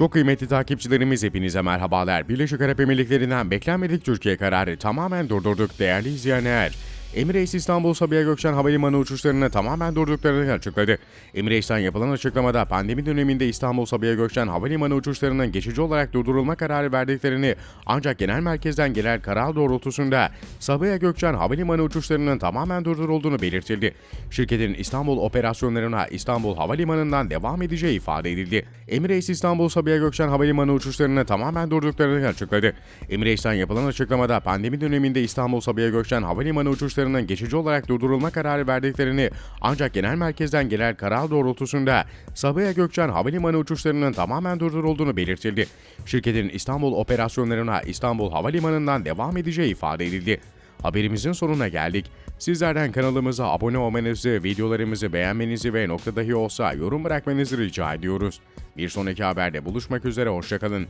Çok kıymetli takipçilerimiz hepinize merhabalar. Birleşik Arap Emirlikleri'nden beklenmedik Türkiye kararı tamamen durdurduk değerli izleyenler. Emirates İstanbul Sabiha Gökçen Havalimanı uçuşlarını tamamen durdurduklarını açıkladı. Emirates'ten yapılan açıklamada pandemi döneminde İstanbul Sabiha Gökçen Havalimanı uçuşlarının geçici olarak durdurulma kararı verdiklerini ancak genel merkezden gelen karar doğrultusunda Sabiha Gökçen Havalimanı uçuşlarının tamamen durdurulduğunu belirtildi. Şirketin İstanbul operasyonlarına İstanbul Havalimanı'ndan devam edeceği ifade edildi. Emirates İstanbul Sabiha Gökçen Havalimanı uçuşlarını tamamen durdurduklarını açıkladı. Emirates'ten yapılan açıklamada pandemi döneminde İstanbul Sabiha Gökçen Havalimanı uçuşlarının geçici olarak durdurulma kararı verdiklerini ancak genel merkezden gelen karar doğrultusunda Sabiha Gökçen Havalimanı uçuşlarının tamamen durdurulduğunu belirtildi. Şirketin İstanbul operasyonlarına İstanbul Havalimanı'ndan devam edeceği ifade edildi. Haberimizin sonuna geldik. Sizlerden kanalımıza abone olmanızı, videolarımızı beğenmenizi ve nokta dahi olsa yorum bırakmanızı rica ediyoruz. Bir sonraki haberde buluşmak üzere, hoşçakalın.